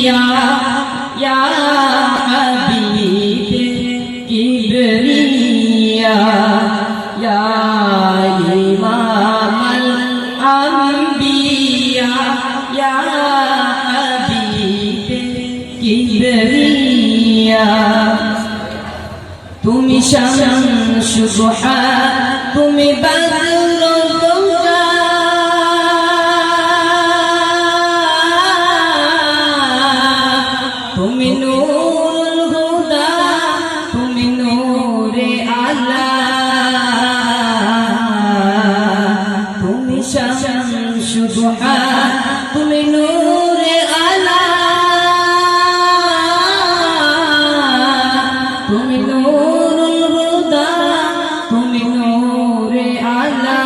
يا يا حبيب كبرياء يا إمام الأنبياء يا حبيب كبرياء তুমি শামস দুহা তুমি বদর হুদা তুমি নূরে আলা তুমি দুহা তুমি নূরে আলা তুমি নূরুল হুদা, তুমি নূরে আলা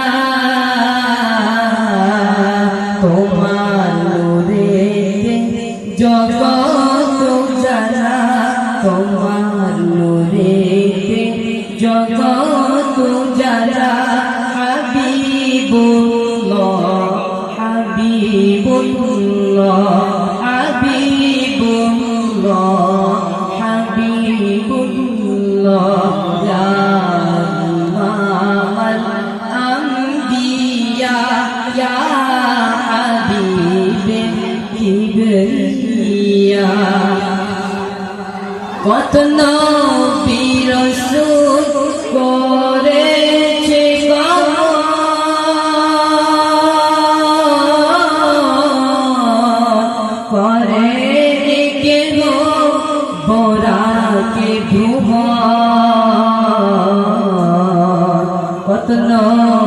জগৎ জানা হাবিবুল্লাহ হাবিবুল্লাহ হাবিবুল্লাহ হাবিবুল্লাহ কিবরিয়া কত নবী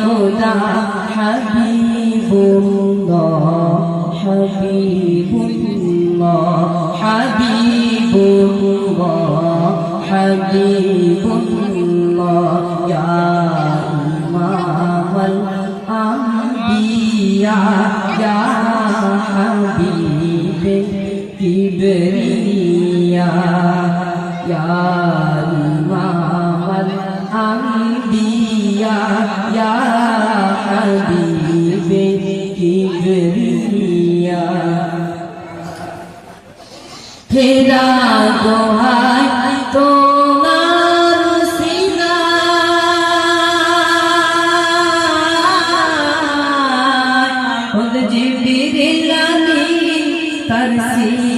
খোদা হাবিবুল্লাহ হাবিবুল্লাহ হাবিবুল্লাহ হাবিবুল্লাহ ইয়া ইমামাল আম্বিয়া ইয়া হাবিবে কিবরিয়া ইয়া ফেরা দোহাই তোমার সিনা। জিবরিল আমিন তার সিনা।